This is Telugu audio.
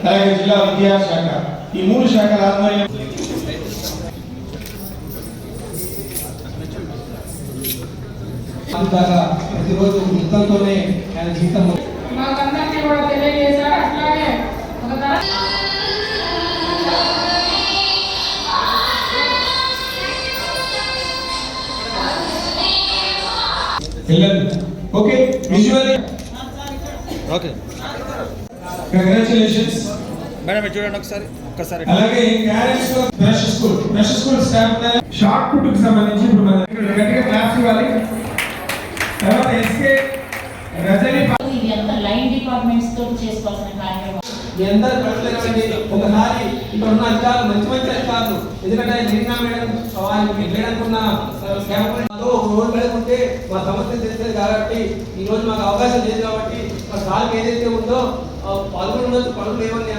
అలాగే జిల్లా విద్యాశాఖ ఈ మూడు శాఖల ఆధ్వర్యం అంతగా ప్రతిరోజు వృత్తంతోనే ఆయన జీవితం మాకందరికీ కూడా తెలియజేశారు అట్లాగే ఒక తర- పిల్లలు okay visually okay congratulations madam చూడండి ఒకసారి ఒక్కసారి. అలాగే carrots brush school brush school staff short పుట్కి సంబంధించి ఇప్పుడు మన దగ్గర గట్టిగా క్లాస్ ఇవ్వాలి. తర్వాత ఎస్కే రజని ఇది అంతా లైన్ డిపార్ట్మెంట్స్ తోటి చేసుకోవాల్సిన కార్యక్రమం? మీ అందరు కడుపులేకండి ఒకసారి ఇక్కడ ఉన్న అధికారులు మంచి మంచి అధికారులు. ఎందుకంటే నిన్న మేడం వారికి క్యాబినెట్లో ఒక రోడ్ మీద ఉంటే మా సమస్య తెలిసేది కాబట్టి ఈ రోజు మాకు అవకాశం లేదు కాబట్టి మా సార్కి ఏదైతే ఉందో പങ്കെടുക്കുന്നത് പങ്ക് ദൈവം